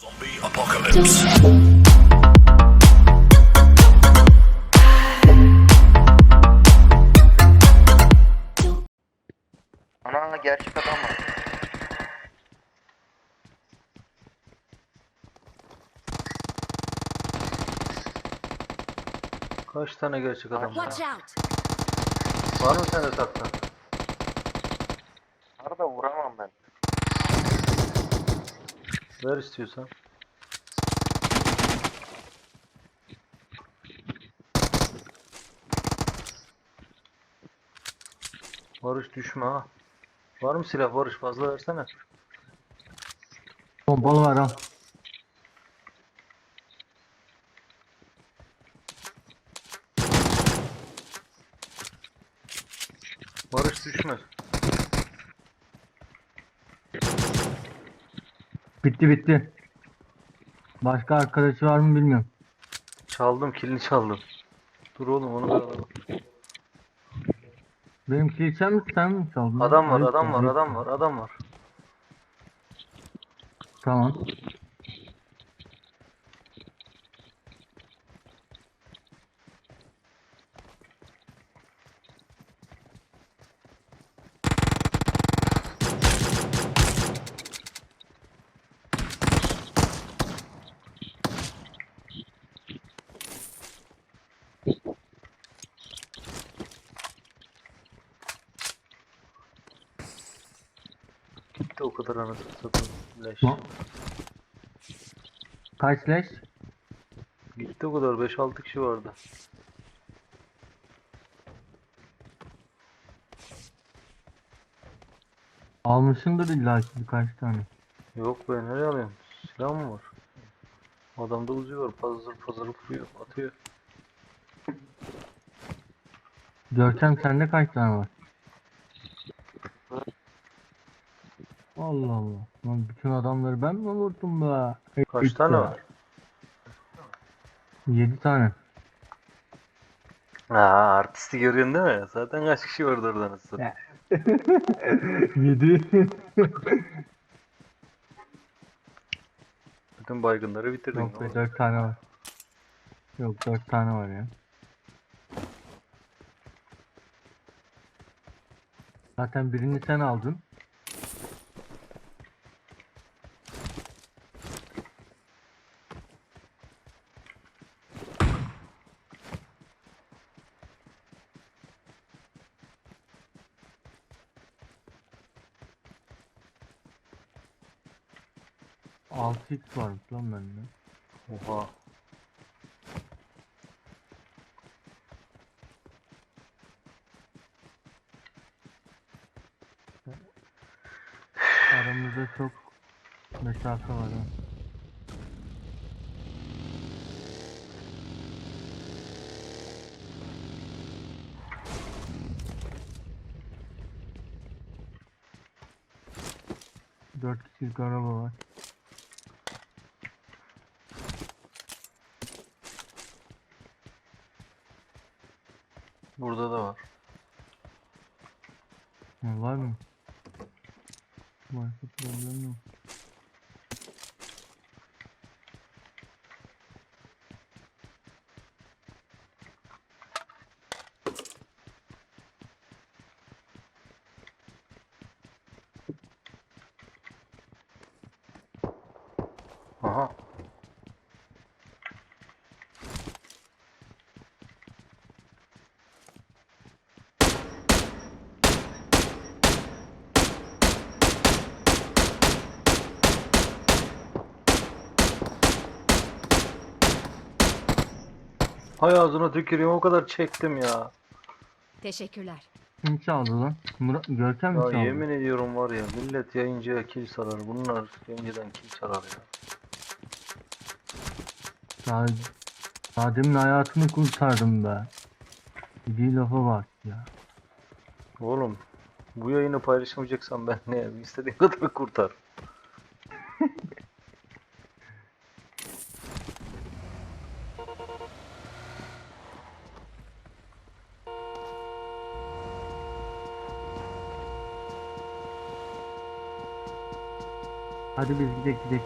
Zombie apocalypse. Ana gerçek adam var. Kaç tane gerçek adam var? Watch out! Var mı sende saklan? Ver istiyorsan. Barış düşme ha. Var mı silah Barış fazla versene. Pompalı var al. Barış düşme. Bitti bitti. Başka arkadaşı var mı bilmiyorum. Çaldım kilini çaldım. Dur oğlum onu da alalım. Benim kilitsem mi sen mi çaldın? Adam var adam var adam var adam var. Tamam. Kadar anasını satayım. Leş. Kaç leş? Gitti o kadar 5-6 kişi vardı. Almışsındır illa ki birkaç tane. Yok be nereye alayım? Silah mı var? Adamda ucu var. Pazır pazır vuruyor. Atıyor. Görkem sende kaç tane var? Allah Allah. Lan bütün adamları ben mi vurdum be? Kaç tane var? 7 tane. Ha artisti görüyorsun değil mi? Zaten kaç kişi vardı orada nasıl? Ya. 7. Bütün baygınları bitirdin. Yok be oğlum. 4 tane var. Yok 4 tane var ya. Zaten birini sen aldın. Altı x varmış lan bende. Oha. Aramızda çok mesafe var ha. Dört kişilik araba var. Burada da var. Var mı? Varsa problem yok. Hay ağzına tüküreyim o kadar çektim ya. Teşekkürler. Kim çaldı lan? Murat, Görkem mi Ya çaldı? yemin ediyorum var ya millet yayıncıya kill sarar. Bunlar yayıncıdan kill sarar ya. Daha, daha demin hayatını kurtardım be. Bir lafa bak ya. Oğlum bu yayını paylaşamayacaksan ben ne yapayım? İstediğin kadar kurtar. Hadi biz gidelim gidelim.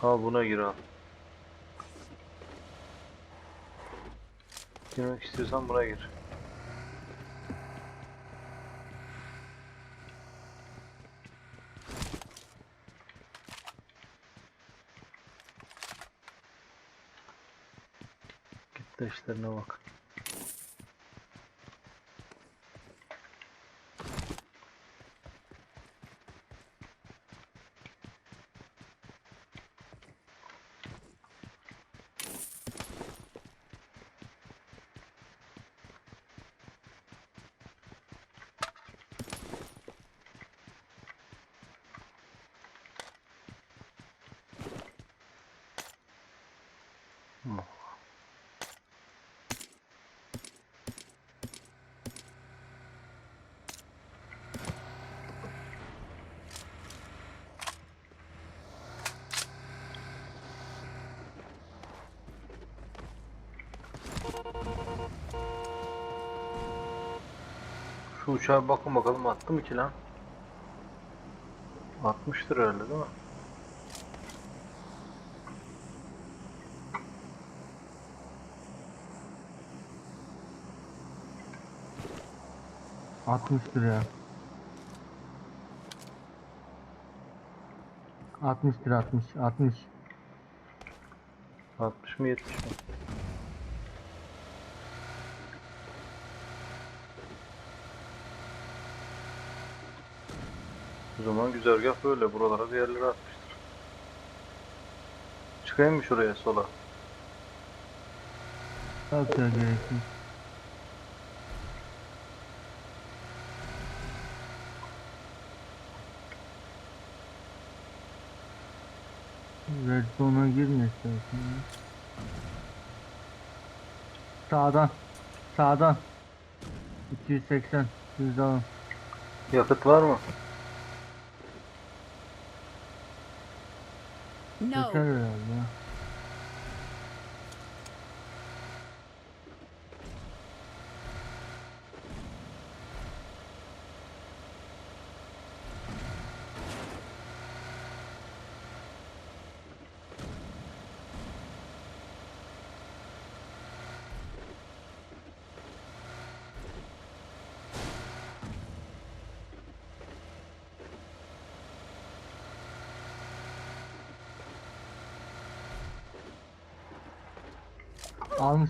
Ha buna gir ha. Girmek istiyorsan buna gir. Git de Şu uçağa bakın bakalım attı mı ki lan? Atmıştır herhalde değil mi? Atmıştır ya. 60'tır 60 60 60 mı 70 mi? O zaman güzergah böyle. Buralara bir yerlere atmıştır. Çıkayım mı şuraya sola? Çok da gereksiz. Red zone'a girme istersen. ya. Sağdan. Sağdan. 280. Siz de alın. Yakıt var mı? No. Yeter herhalde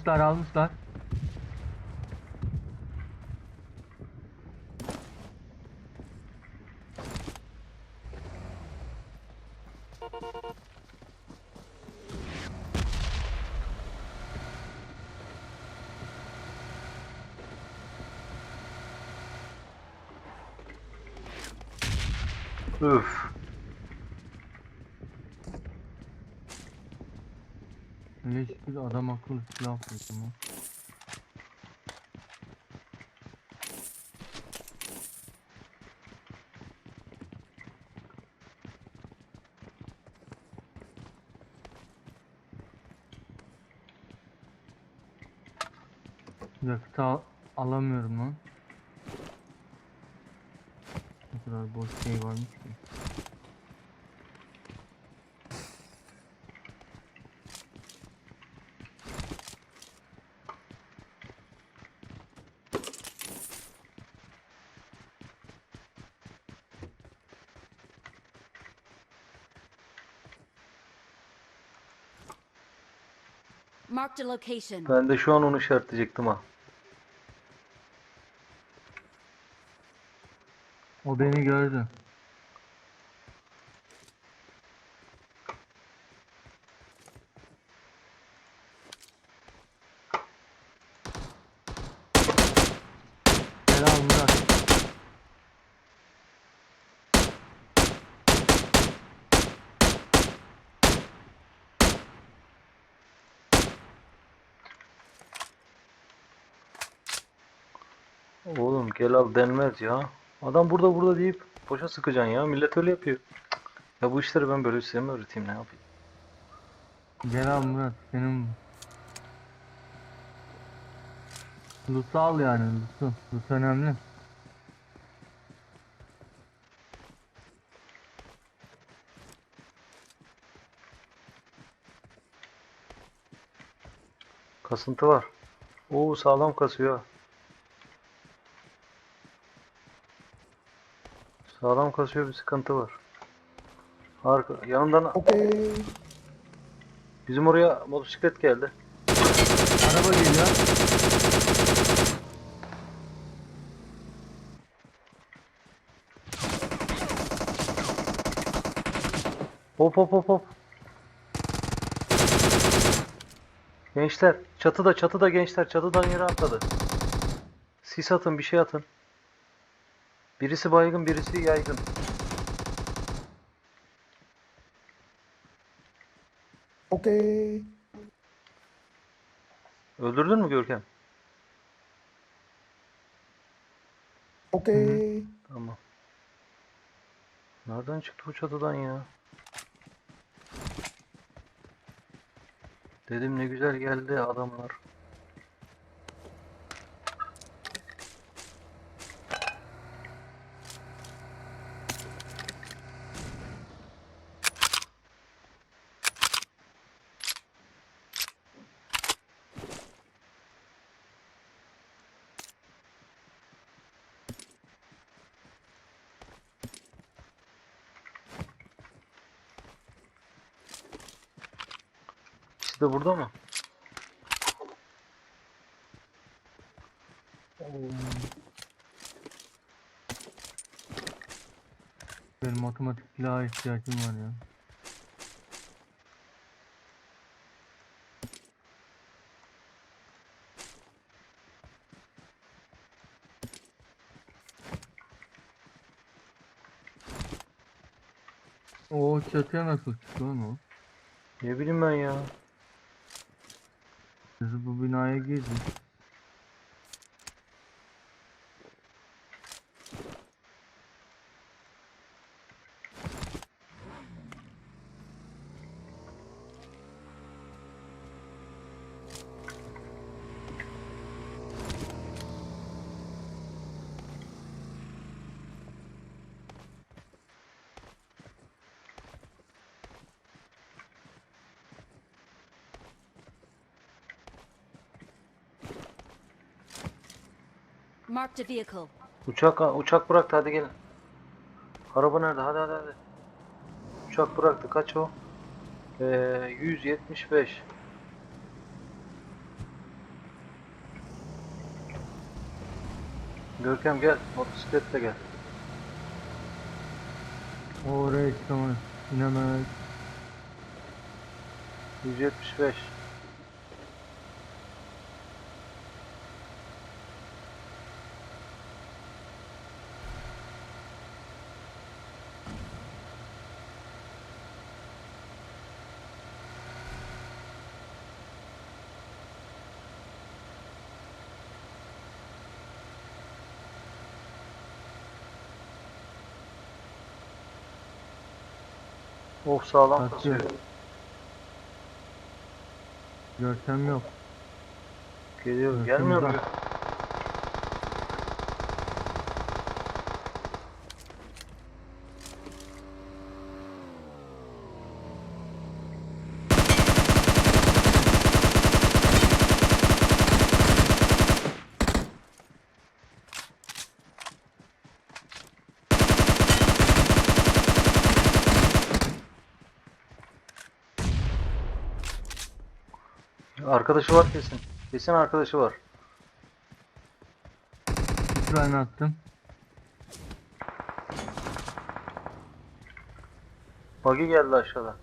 Almışlar almışlar. Üf. Öyle şükür adam akıllı silah buldum ya. Yakıtı al- alamıyorum lan. Ne kadar boş şey varmış ki. Marked a location. Ben de şu an onu işaretleyecektim ha. O beni gördü. Denmez ya. Adam burada burada deyip boşa sıkacaksın ya. Millet öyle yapıyor. Ya bu işleri ben böyle size mi öğreteyim ne yapayım? Gel abi Murat benim Lutu al yani Lutu. Lutu önemli. Kasıntı var. Oo sağlam kasıyor. Sağlam kasıyor bir sıkıntı var. Arka, yanından Okay. bizim oraya motosiklet geldi. Araba geliyor. Hop hop hop hop. Gençler çatıda çatıda gençler çatıdan yere atladı. Sis atın bir şey atın. Birisi baygın birisi yaygın. Okay. Öldürdün mü Görkem? Okay. Tamam. Nereden çıktı bu çatıdan ya? Dedim ne güzel geldi adamlar. İkisi de burada mı? Benim matematik silahı ihtiyacım var ya. O çatıya nasıl çıktı lan o? Ne bileyim ben ya. Bu binaya girdik. Marked a vehicle. Uçak uçak bıraktı hadi gelin. Araba nerede? Hadi hadi hadi. Uçak bıraktı. Kaç o? Ee, 175. Görkem gel. Motosikletle gel. O oraya çıkamaz. İnemez. 175. Of sağlam Kaçıyor. kasıyor. Görsem yok. Geliyor. Gelmiyor mu? uzak. Arkadaşı var kesin. Kesin arkadaşı var. Tane attım. Buggy geldi aşağıdan.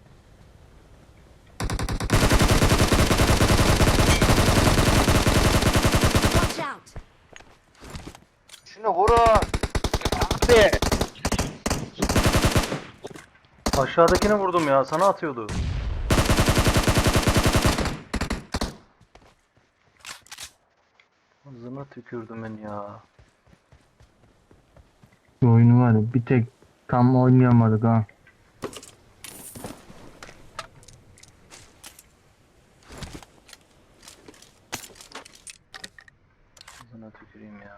Watch out! Şunu vurun. Aşağıdakini vurdum ya. Sana atıyordu. Ağzına tükürdüm ben ya. Bu oyunu var ya bir tek tam oynayamadık ha. Ağzına tüküreyim ya.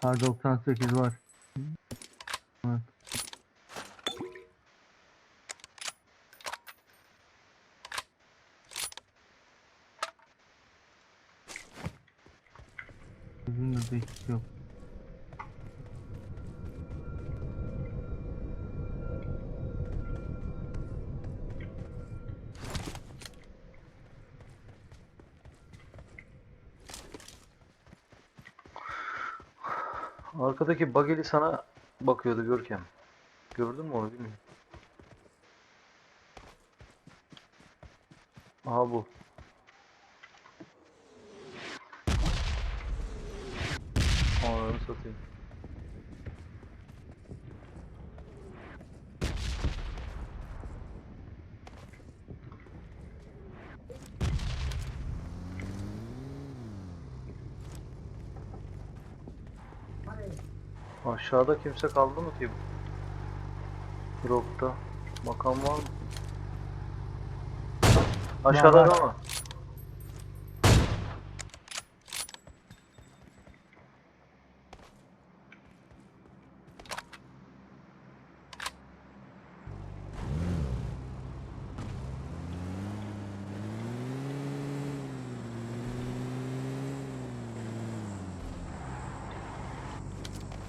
Kar 98 var. Arkadaki bageli sana bakıyordu Görkem. Gördün mü onu bilmiyorum. Aha bu. Ananı satayım. Aşağıda kimse kaldı mı ki? Dropta. Makam var mı? Aşağıda da mı?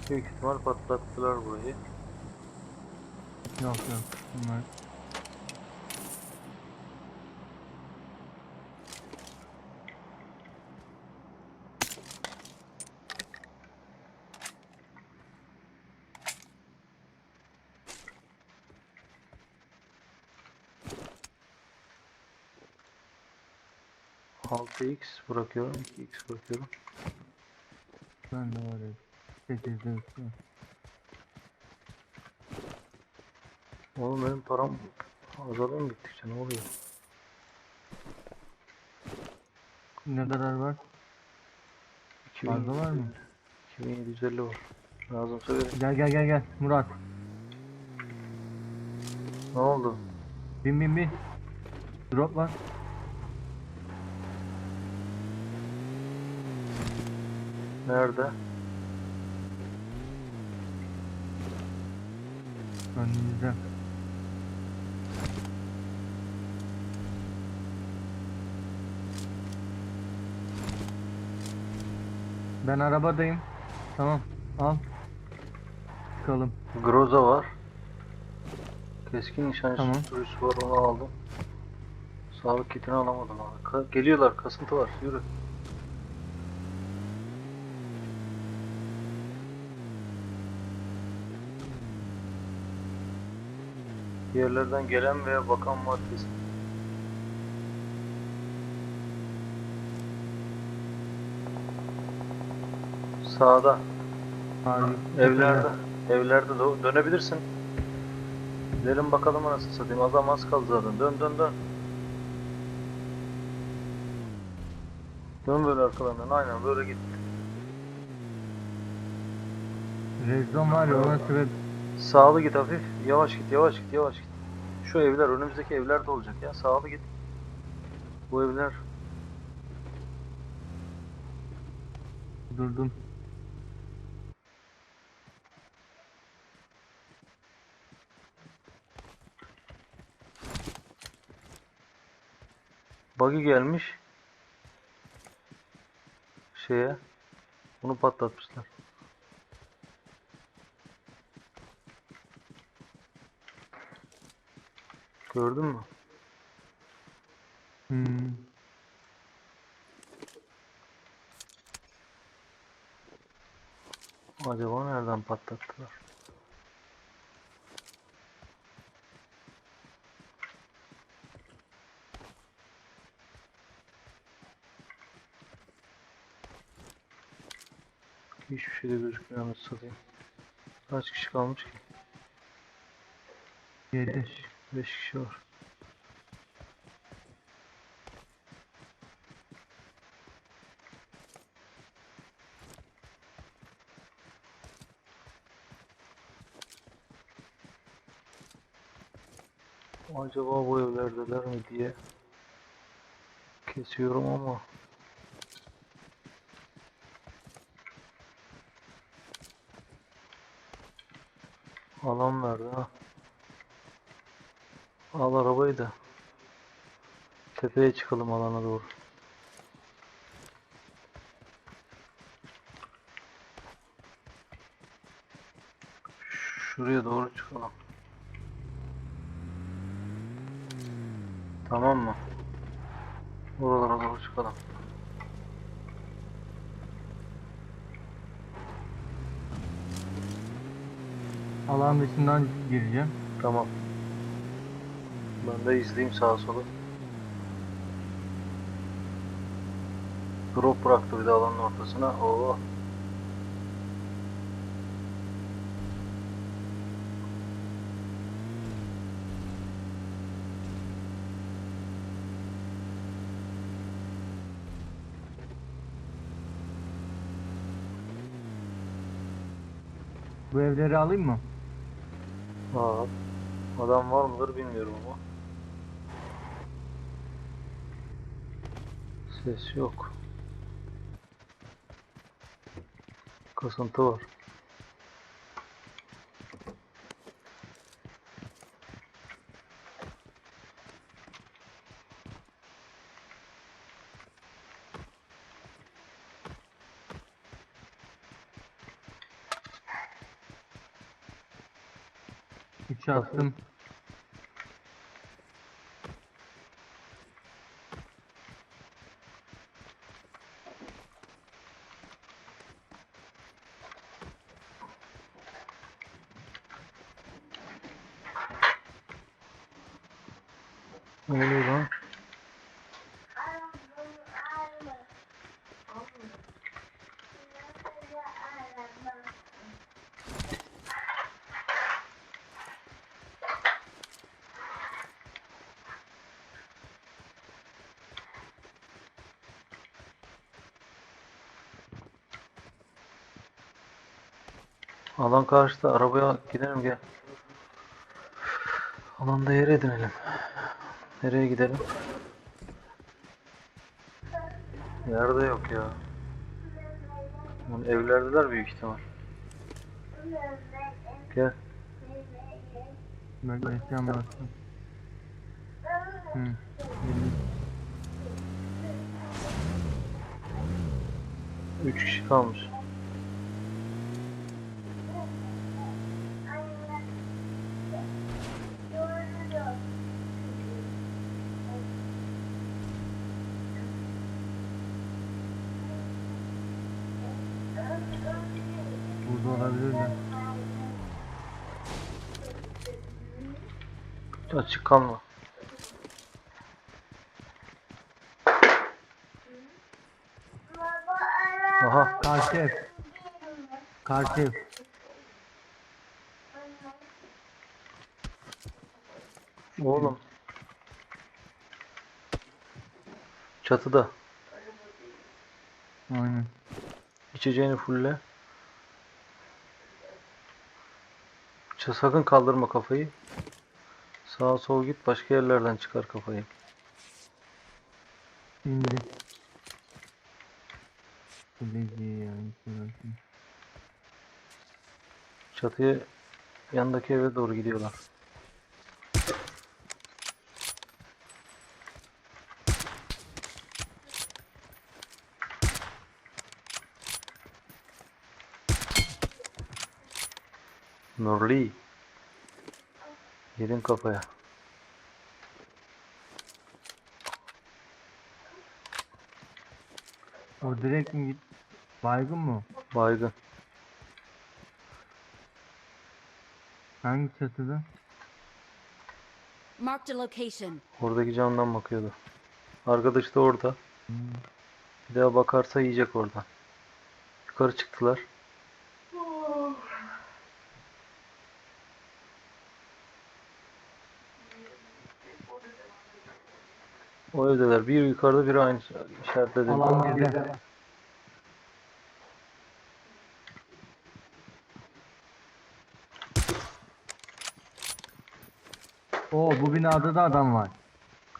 Büyük ihtimal patlattılar burayı. Yok yok. Bunlar Altı x bırakıyorum, 2x bırakıyorum. ben de var ya. 8'de üstü. var. Oğlum benim param azalıyor mu gittikçe ne oluyor? Ne kadar var? 2000 Fazla var mı? 2750 var. Lazımsa verin. Gel gel gel gel. Murat. Ne oldu? Bin bin bin. Drop var. Nerede? Önümüzde. Ben arabadayım. Tamam. Al. Çıkalım. Groza var. Keskin nişancı Tamam. sürüsü var onu aldım. Sağlık kitini alamadım abi. Ka- geliyorlar kasıntı var yürü. Diğerlerden gelen veya bakan var kesin. Sağda. Abi. Evlerde. Evlerde dö- dönebilirsin. Gidelim bakalım anasını satayım. Adam az kaldı zaten. Dön dön dön. Dön böyle arkalarından. Aynen böyle git. Rezon var ya ona. Sağlı git hafif. Yavaş git yavaş git yavaş git. Şu evler önümüzdeki evler de olacak ya. Sağlı git. Bu evler. Durdum. Buggy gelmiş. Şeye. Bunu patlatmışlar. Gördün mü? Hmm. Acaba nereden patlattılar? Hiçbir şey de gözükmüyor anasını satayım. Kaç kişi kalmış ki? 7. 5 kişi var. Acaba bu evlerdeler mi diye kesiyorum ama Alan verdi ha. Al arabayı da. Tepeye çıkalım alana doğru. Şuraya doğru çıkalım. Tamam mı? Oralara doğru çıkalım. Alan dışından gireceğim. Tamam. Ben de izleyeyim sağa sola. Drop bıraktı bir de alanın ortasına. Oo. Bu evleri alayım mı? Aa, adam var mıdır bilmiyorum ama. Ses yok. Kasıntı var. Üç attım. Ne oluyor lan? Alan karşıda. Arabaya gidelim gel. Alanda yer edinelim. Nereye gidelim? Yerde yok ya. Lan evlerdeler büyük ihtimal. Gel. Bekleyeceğim bastım. Hı. Üç kişi kalmış. Burada olabilirler. Açık kalma. Aha. Karşı ev. Karşı ev. Oğlum. Çatıda. Aynen. İçeceğini fulle. Sakın kaldırma kafayı. Sağa sol git başka yerlerden çıkar kafayı. İndi. Kuleci ya. şurası. Çatıya yandaki eve doğru gidiyorlar. Nurli. Yedin kafaya. O direkt mi git? Baygın mı? Baygın. Hangi çatıda? Marked a location. Oradaki camdan bakıyordu. Arkadaş da orada. Hmm. Bir daha bakarsa yiyecek oradan. Yukarı çıktılar. Evdeler. Bir yukarıda biri aynı işaretledi. Alan bizde. Oo bu binada da adam var.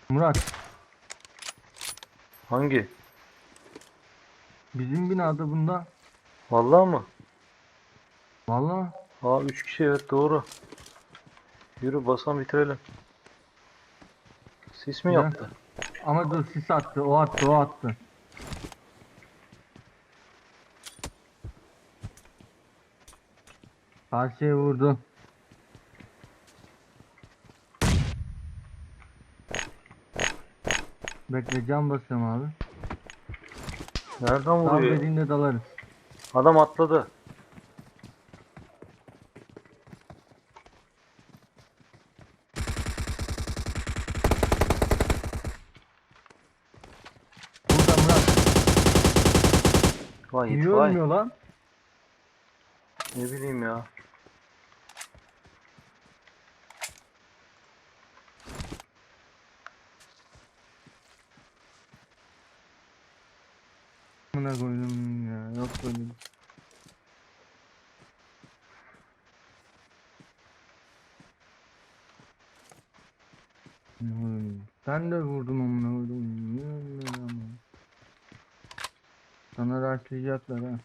Murat Hangi? bizim binada bunda. Vallahi mı? Vallahi Aa 3 kişi evet doğru. Yürü basan bitirelim. Sis mi Ya. yaptı? Ama dur sis attı. O attı o attı. Karşıya vurdu. Bekle cam basıyorum abi. Nereden Tam vuruyor? dediğinde dalarız. Adam atladı. Vay Niye vay. ölmüyor lan? Ne bileyim ya. Amına koydum ya. Yok böyle. bir- Hmm, Sen de vurdun amına koydum. Niye ölmüyor ama? Sana rastlayacaklar ha.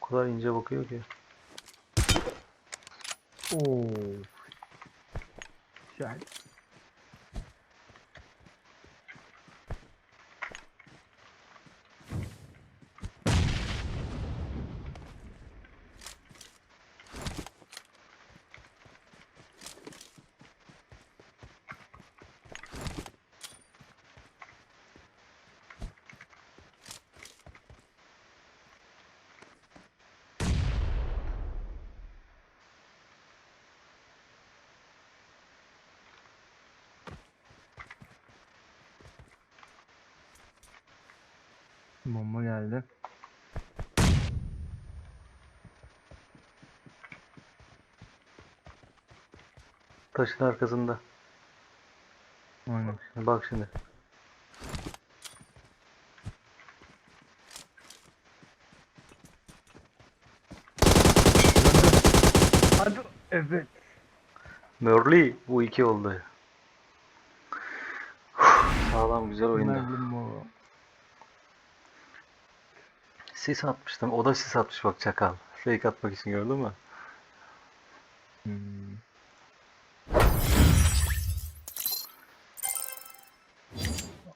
O kadar ince bakıyor ki. Oo. Güzel. Bomba geldi. Taşın arkasında. Aynen. Bak şimdi. Hadi. Evet. Mörli bu iki oldu. Sağlam güzel oyunda. Sis atmıştım. O da sis atmış bak çakal. Fake atmak için gördün mü? Hmm.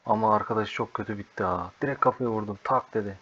Ama arkadaş çok kötü bitti ha. Direkt kafaya vurdum. Tak dedi.